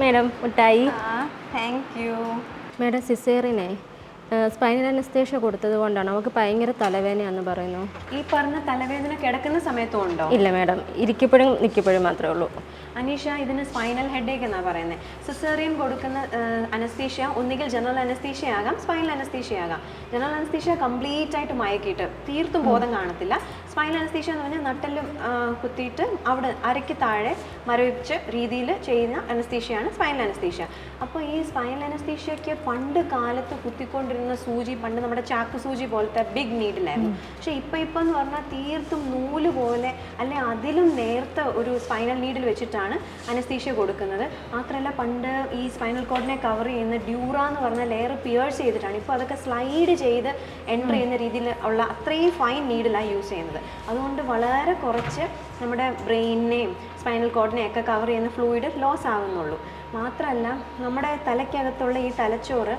Madam മിഠായി. Thank you madam സിസേറിനെ spinal anaesthesia കൊടുത്തത് കൊണ്ടാണ്. നമുക്ക് ഭയങ്കര തലവേദനയാന്ന് പറയുന്നു. ഈ പറഞ്ഞ തലവേദന കിടക്കുന്ന സമയത്തും ഉണ്ടോ? ഇല്ല മേഡം. ഇരിക്കപ്പോഴും നിൽക്കപ്പോഴും മാത്രമേ ഉള്ളൂ. അനീഷ ഇതിന് സ്പൈനൽ ഹെഡേക്ക് എന്നാണ് പറയുന്നത് സിസേറിയൻ കൊടുക്കുന്ന അനസ്തീഷ്യ ഒന്നുകിൽ ജനറൽ അനസ്തീഷ്യ ആകാം സ്പൈനൽ അനസ്തീഷ്യ ആകാം. ജനറൽ അനസ്തീഷ്യ കംപ്ലീറ്റ് ആയിട്ട് മയക്കിയിട്ട് തീർത്തും ബോധം കാണത്തില്ല. സ്പൈനൽ അനസ്തീഷ്യ എന്ന് പറഞ്ഞാൽ നട്ടെല്ലും കുത്തിയിട്ട് അവിടെ അരയ്ക്ക് താഴെ മരവിച്ച രീതിയിൽ ചെയ്യുന്ന അനസ്തീഷ്യയാണ് സ്പൈനൽ അനസ്തീഷ്യ അപ്പോൾ ഈ സ്പൈനൽ അനസ്തീഷ്യയ്ക്ക് പണ്ട് കാലത്ത് കുത്തിക്കൊണ്ടിരുന്ന സൂചി പണ്ട് നമ്മുടെ ചാക്ക് സൂചി പോലത്തെ ബിഗ് നീഡിലായിരുന്നു പക്ഷേ ഇപ്പം ഇപ്പം എന്ന് പറഞ്ഞാൽ തീർത്തും നൂൽ പോലെ അല്ലെ അതിലും നേർത്ത ഒരു സ്പൈനൽ നീഡിൽ വെച്ചിട്ടാണ് അനസ്തീഷ്യ കൊടുക്കുന്നത്. മാത്രമല്ല പണ്ട് ഈ സ്പൈനൽ കോഡിനെ കവർ ചെയ്യുന്ന ഡ്യൂറ എന്ന് പറഞ്ഞ ലെയർ പിയേഴ്സ് ചെയ്തിട്ടാണ് ഇപ്പോൾ അതൊക്കെ സ്ലൈഡ് ചെയ്ത് എന്റർ ചെയ്യുന്ന രീതിയിൽ ഉള്ള അത്രയും ഫൈൻ നീഡിലാണ് യൂസ് ചെയ്യുന്നത്. അതുകൊണ്ട് വളരെ കുറച്ച് നമ്മുടെ ബ്രെയിനിനെയും സ്പൈനൽ കോഡിനെയും ഒക്കെ കവർ ചെയ്യുന്ന ഫ്ലൂയിഡ് ലോസ് ആകുന്നുള്ളൂ മാത്രമല്ല നമ്മുടെ തലയ്ക്കകത്തുള്ള ഈ തലച്ചോറ്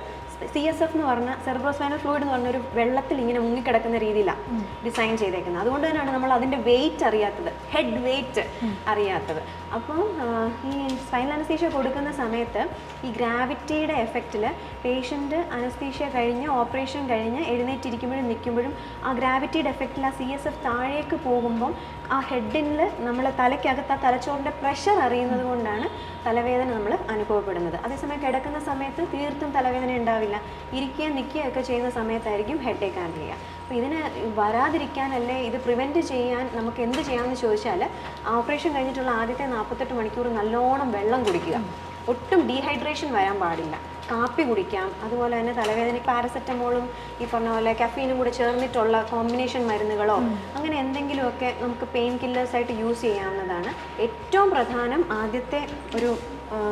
സി എസ് എഫ് എന്ന് പറഞ്ഞ സെർബ്രോസ്പൈനൽ ഫ്ലൂയിഡ് എന്ന് പറഞ്ഞ ഒരു വെള്ളത്തിൽ ഇങ്ങനെ മുങ്ങിക്കിടക്കുന്ന രീതിയിലാണ് ഡിസൈൻ ചെയ്തേക്കുന്നത്. അതുകൊണ്ട് തന്നെയാണ് നമ്മൾ അതിന്റെ വെയിറ്റ് അറിയാത്തത്. ഹെഡ് വെയിറ്റ് അറിയാത്തത്. അപ്പം ഈ സ്പൈനൽ അനസ്തീഷ്യ കൊടുക്കുന്ന സമയത്ത് ഈ ഗ്രാവിറ്റിയുടെ എഫക്റ്റിൽ പേഷ്യന്റ് അനസ്തീഷ്യ കഴിഞ്ഞ് ഓപ്പറേഷൻ കഴിഞ്ഞ് എഴുന്നേറ്റിരിക്കുമ്പോഴും നിൽക്കുമ്പോഴും ആ ഗ്രാവിറ്റിയുടെ എഫക്റ്റിൽ ആ സി എസ് എഫ് താഴേക്ക് പോകുമ്പം ആ ഹെഡിൽ നമ്മൾ തലയ്ക്കകത്ത് ആ തലച്ചോറിന്റെ പ്രഷർ അറിയുന്നത് കൊണ്ടാണ് തലവേദന നമ്മൾ അനുഭവപ്പെടുന്നത്. അതേസമയം കിടക്കുന്ന സമയത്ത് തീർത്തും തലവേദന ഉണ്ടാവില്ല. ഇരിക്കുകയും നിൽക്കുകയൊക്കെ ചെയ്യുന്ന സമയത്തായിരിക്കും ഹെഡ് ഏക്ക് ഹാൻഡിൽ ചെയ്യുക അപ്പോൾ ഇതിന് വരാതിരിക്കാൻ അല്ലെ ഇത് പ്രിവെന്റ് ചെയ്യാൻ നമുക്ക് എന്ത് ചെയ്യാമെന്ന് ചോദിച്ചാൽ ഓപ്പറേഷൻ കഴിഞ്ഞിട്ടുള്ള ആദ്യത്തെ നാൽപ്പത്തെട്ട് മണിക്കൂർ നല്ലോണം വെള്ളം കുടിക്കുക. ഒട്ടും ഡീഹൈഡ്രേഷൻ വരാൻ പാടില്ല. കാപ്പി കുടിക്കാം. അതുപോലെ തന്നെ തലവേദന പാരസെറ്റമോളും ഈ പറഞ്ഞ പോലെ കഫീനും കൂടെ ചേർന്നിട്ടുള്ള കോമ്പിനേഷൻ മരുന്നുകളോ അങ്ങനെ എന്തെങ്കിലുമൊക്കെ നമുക്ക് പെയിൻ കില്ലേഴ്സ് ആയിട്ട് യൂസ് ചെയ്യാവുന്നതാണ്. ഏറ്റവും പ്രധാനം ആദ്യത്തെ ഒരു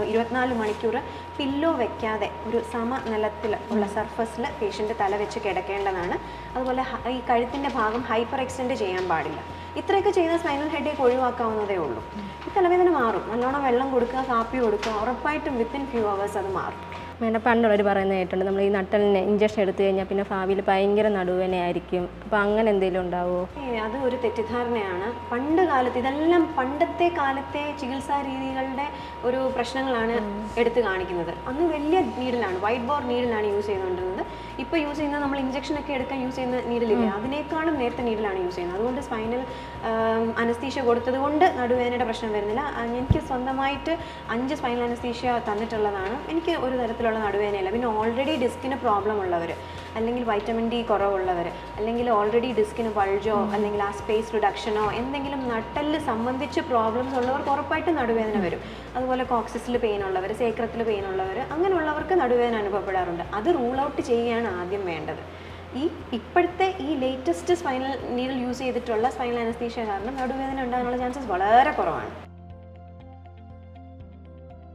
ഇരുപത്തിനാല് മണിക്കൂർ പില്ലോ വെക്കാതെ ഒരു സമനിലത്തിൽ ഉള്ള സർഫസിൽ പേഷ്യന്റ് തല വെച്ച് കിടക്കേണ്ടതാണ്. അതുപോലെ ഈ കഴുത്തിന്റെ ഭാഗം ഹൈപ്പർ എക്സ്റ്റെൻഡ് ചെയ്യാൻ പാടില്ല. ഇത്രയൊക്കെ ചെയ്താൽ സ്പൈനൽ ഹെഡേക്ക് ഒഴിവാക്കാവുന്നതേ ഉള്ളൂ. ഈ തലവേദന മാറും. നല്ലോണം വെള്ളം കൊടുക്കുക കാപ്പി കൊടുക്കുക ഉറപ്പായിട്ടും വിത്തിൻ ഫ്യൂ അവേഴ്സ് അത് മാറും. മേഡം പണ്ടുള്ളവർ പറയുന്നത് കേട്ടിട്ടുണ്ട്. നമ്മൾ ഈ നട്ടലിന് ഇഞ്ചക്ഷൻ എടുത്തു കഴിഞ്ഞാൽ പിന്നെ ഭാവിയിൽ ഭയങ്കര നടുവേനയായിരിക്കും അപ്പോൾ അങ്ങനെ എന്തെങ്കിലും ഉണ്ടാവുമോ അത് ഒരു തെറ്റിദ്ധാരണയാണ്. പണ്ട് കാലത്ത് ഇതെല്ലാം പണ്ടത്തെ കാലത്തെ ചികിത്സാ രീതികളുടെ ഒരു പ്രശ്നങ്ങളാണ് എടുത്തു കാണിക്കുന്നത്. അന്ന് വലിയ നീഡിലാണ്. വൈറ്റ് ബോർ നീഡിലാണ് യൂസ് ചെയ്തുകൊണ്ടിരുന്നത്. ഇപ്പോൾ യൂസ് ചെയ്യുന്നത് നമ്മൾ ഇഞ്ചക്ഷൻ ഒക്കെ എടുക്കാൻ യൂസ് ചെയ്യുന്ന നീഡിലില്ലേ? അതിനേക്കാളും നേരത്തെ നീഡിലാണ് യൂസ് ചെയ്യുന്നത്. അതുകൊണ്ട് സ്പൈനൽ അനസ്തീഷ്യ കൊടുത്തത് കൊണ്ട് നടുവേനയുടെ പ്രശ്നം വരുന്നില്ല. എനിക്ക് സ്വന്തമായിട്ട് അഞ്ച് സ്പൈനൽ അനസ്തീഷ്യ തന്നിട്ടുള്ളതാണ്. എനിക്ക് ഒരു തരത്തിലുള്ള നടുവേദനയില്ല. പിന്നെ ഓൾറെഡി ഡിസ്കിന് പ്രോബ്ലം ഉള്ളവർ അല്ലെങ്കിൽ വൈറ്റമിൻ ഡി കുറവുള്ളവർ അല്ലെങ്കിൽ ഓൾറെഡി ഡിസ്കിന് ബൾജോ അല്ലെങ്കിൽ ആ സ്പേസ് റിഡക്ഷനോ എന്തെങ്കിലും നട്ടൽ സംബന്ധിച്ച് പ്രോബ്ലംസ് ഉള്ളവർക്ക് ഉറപ്പായിട്ടും നടുവേദന വരും. അതുപോലെ കോക്സിസിൽ പെയിൻ ഉള്ളവർ സേക്രത്തിൽ പെയിൻ ഉള്ളവർ അങ്ങനെയുള്ളവർക്ക് നടുവേദന അനുഭവപ്പെടാറുണ്ട്. അത് റൂൾ ഔട്ട് ചെയ്യുകയാണ് ആദ്യം വേണ്ടത്. ഈ ഇപ്പോഴത്തെ ഈ ലേറ്റസ്റ്റ് സ്പൈനൽ നീഡിൽ യൂസ് ചെയ്തിട്ടുള്ള സ്പൈനൽ അനസ്തീഷ്യ കാരണം നടുവേദന ഉണ്ടാകാനുള്ള ചാൻസസ് വളരെ കുറവാണ്.